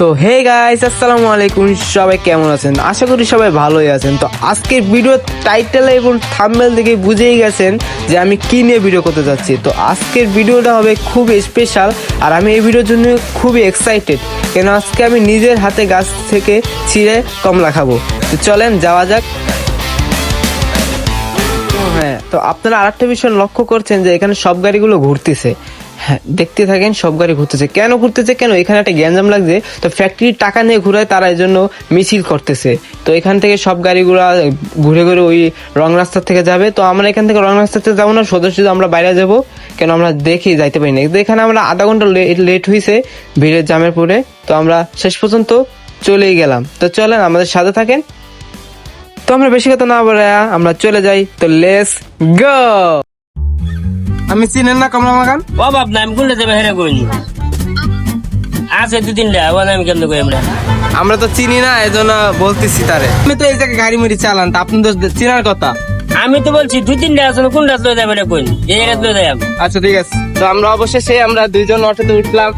তো hey guys আসসালামু আলাইকুম। সবাই কেমন আছেন? আশা করি সবাই ভালোই আছেন। তো আজকের ভিডিও টাইটেল এবং থাম্বনেল দেখে বুঝেই গেছেন যে আমি কি নিয়ে ভিডিও করতে যাচ্ছি। তো আজকের ভিডিওটা হবে খুব স্পেশাল আর আমি এই ভিডিওর জন্য খুবই এক্সাইটেড কেন আজকে আমি নিজের হাতে গাছ থেকে ছিঁড়ে কমলা খাব। তো চলেন, যাওয়া যাক। হ্যাঁ তো আপনারা আরেকটা বিষয় লক্ষ্য করছেন যে এখানে সব গাড়িগুলো ঘুরতেছে। দেখতে থাকেন, সব গাড়ি ঘুরতেছে। কেন ঘুরতেছে? কেন? এখানে একটা গ্যাঞ্জাম লাগছে। তো ফ্যাক্টরির টাকা নিয়ে ঘুরায় তারা এই জন্য মিছিল করতেছে। তো এখান থেকে সব গাড়িগুলো ঘুরে ঘুরে ওই রং রাস্তা থেকে যাবে। তো আমরা এখান থেকে রং রাস্তা থেকে যাব না। সোজা আমরা বাইরে যাব, কেন আমরা দেখি যাইতে পারি না। এখানে আমরা আধা ঘণ্টা লেট হয়েছে ভিড়ের জামের পরে। তো আমরা শেষ পর্যন্ত চলেই গেলাম। তো চলেন, আমাদের সাথে থাকেন। তো আমরা বেশি কথা না বলে আমরা চলে যাই। তো লেস গো আমি চিনেন না কমলা বাগান? ও বাপ না আমি কোনটা যাবে হেরে কইনি। আছে দু তিনটা ওখানে আমি কেমন কই আমরা? আমরা তো চিনি না এই জন্য বলতেছি তারে। আমি তো এই জায়গায় গাড়ি মুড়ি চালান তা আপনি তো চিনার কথা। আমি তো বলছি দু তিনটা আছে কোন কোনটা লয়ে যাবে কইনি? এই জায়গায় লয়ে আচ্ছা ঠিক আছে। তো আমরা অবশেষে আমরা দুইজন অটোতে উঠলাম।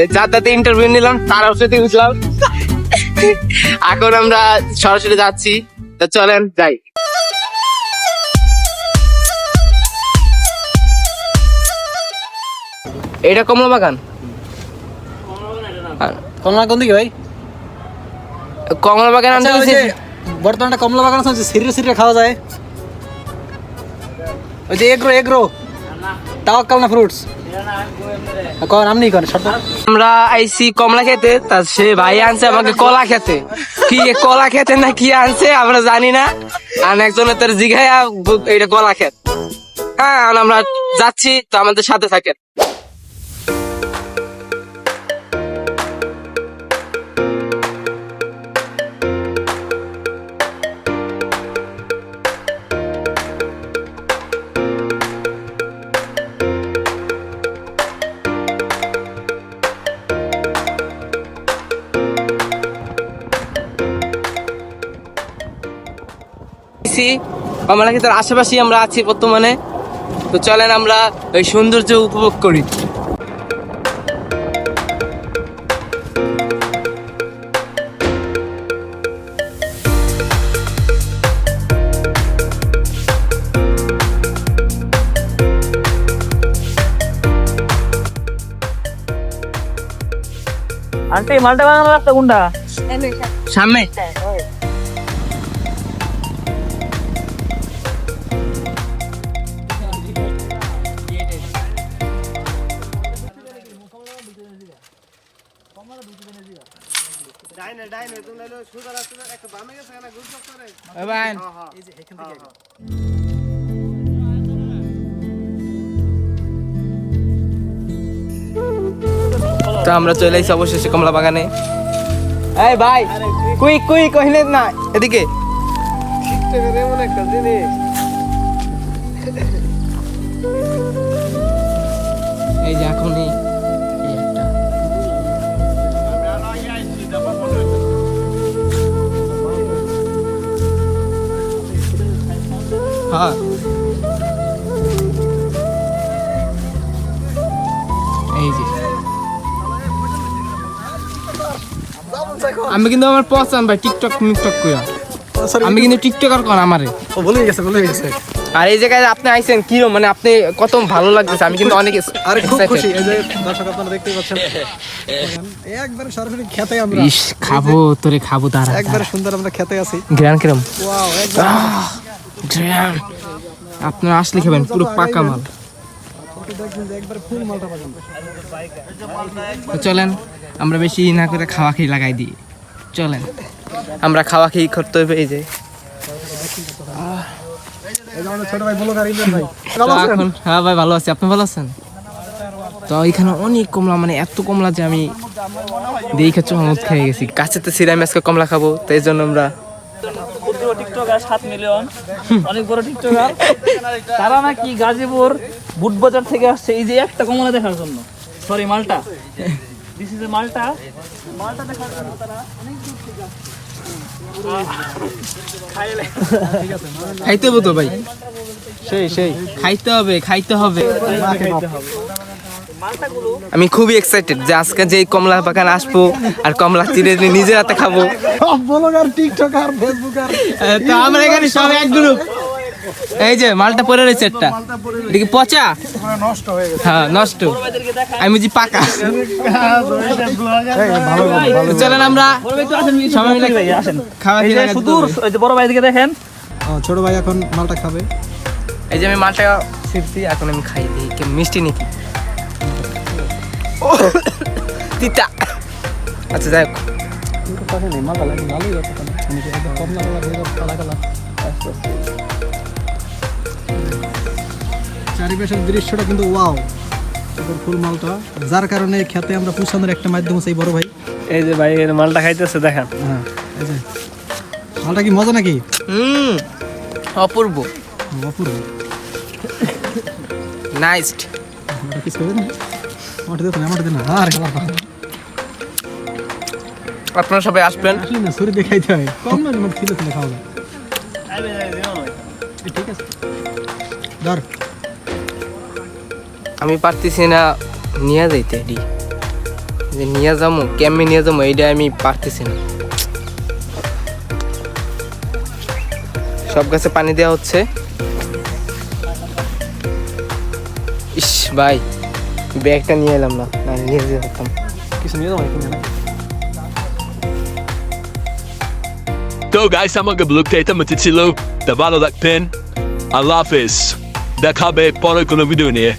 এই যাতায়াতে ইন্টারভিউ নিলাম তার সাথে উঠলাম এখন আমরা সরাসরি যাচ্ছি। তো চলেন যাই। এটা কমলা বাগান কমলা কোন দিকে ভাই? কমলা বাগান আনতে আচ্ছা, গেছি। বর্তমানে কমলা বাগান আছে সিরিয়ে সিরিয়ে খাওয়া যায়। ওই যে এগ্রো এগ্রো। তাওয়াক্কাল না ফ্রুটস আমরা আইসি কমলা খেতে তা সে ভাই আনছে আমাকে কলা খেতে। কি কলা খেতে না কি আনছে আমরা জানি না। আর একজন তার জিঘায়া এটা কলা খেত। হ্যাঁ আমরা যাচ্ছি তো আমাদের সাথে থাকেন। আইসি কমলা খেতের আশেপাশেই আমরা আছি বর্তমানে। তো চলেন আমরা ওই সৌন্দর্য উপভোগ করি। আন্টি মালটা বানানো রাস্তা কোনটা? সামনে? এ ভাই তো আমরা চলে এসেছি অবশেষে কমলা বাগানে এই ভাই কুইক কুইক কহিলে না। এদিকে। এই যে এখন এই এই হ্যাঁ। এই যে। আমি কিন্তু আমার পছন্দ ভাই টিকটক মিকটক কইয়া আমি কিন্তু টিকটকার কোন আমারে। ও ভুলে গেছে ভুলে গেছে। আর এই জায়গায় আপনি আইছেন কি মানে আপনি কত ভালো লাগতেছে আমি কিন্তু অনেক আরে খুব খুশি। এই যে দর্শক আপনারা দেখতেই পাচ্ছেন। একবার সরাসরি খেতে আমরা ইস খাব তোরে খাব তারা একবার সুন্দর আমরা খেতে আছি। গ্রান কিরম? ওয়াও গ্রান আপনারা আসলে খাবেন পুরো পাকা মাল। তো চলেন আমরা বেশি না করে খাওয়া খেয়ে লাগাই দিই। চলেন আমরা খাওয়া খেয়ে করতে হবে এই যে। এই যে আমাদের ছোট ভাই বলো গাড়ি ভাই তো এখন হ্যাঁ ভাই ভালো আছি। আপনি ভালো আছেন? তো এখানে অনেক কমলা মানে এত কমলা যে আমি দেখে চমৎ খেয়ে গেছি। কাছেতে সিরাই আজকে কমলা খাব তো এই জন্য আমরা সাত মিলিয়ন অনেক বড় টিকটকার তারা নাকি গাজীপুর বুটবাজার থেকে আসছে। এই যে একটা কমলা দেখার জন্য। সরি মালটা। দিস ইজ এ মালটা। মালটা দেখার জন্য তারা অনেক দূর থেকে আসছে। খাইতে হবে তো ভাই। সেই সেই। খাইতে হবে। খাইতে হবে। আমি খুবই এক্সাইটেড যে আজকে যে কমলা বাগান আসব আর কমলা চিড়ে নিয়ে নিজের হাতে খাব। সব ব্লগার টিকটকার ফেসবুকার। তো আমরা এখানে সব এক গ্রুপ এই যে মালটা পরে রয়েছে একটা। দেখি পচা? নষ্ট হয়ে গেছে। হ্যাঁ নষ্ট। আমি বুঝি পাকা। চলেন আমরা ভাই সবাই মিলে খাওয়া খেয়ে যে বড় ভাইদেরকে দেখেন। ছোট ভাই এখন মালটা খাবে। এই যে আমি মালটা ছিঁড়ছি এখন আমি খাই দিই কে মিষ্টি নাকি? তিতা। আচ্ছা যাই হোক। মালটা লাগে ভালোই আছে কম না কালা কালা চারিপাশের দৃশ্যটা কিন্তু ওয়াও। ফুল মালটা। যার কারণে খেতে আমরা পুষানোর একটা মাধ্যম আছে এই বড় ভাই। এই যে ভাই এর মালটা খাইতেছে দেখেন। হ্যাঁ এই যে। মালটা কি মজা নাকি? হুম অপূর্ব। অপূর্ব। নাইস কিছু আপনারা সবাই আসবেন। আসলে দেখাইতে হয়। কম না ছিল ছিল খাওয়া ঠিক আছে। ধর। আমি পারতেছি না নিয়ে যাইতে এডি। যে নিয়ে যাব কেমনে নিয়ে যাব এইটা আমি পারতেছি না। সব গাছে পানি দেওয়া হচ্ছে। ইস ভাই। ব্যাগটা নিয়ে এলাম না না নিয়ে যেতাম কিছু নিয়ে যাব এখানে না তো guys, sa mga bulugtay ito matitsilo, tabalo lakpin, alafis, dakabe, poro ko na video niya.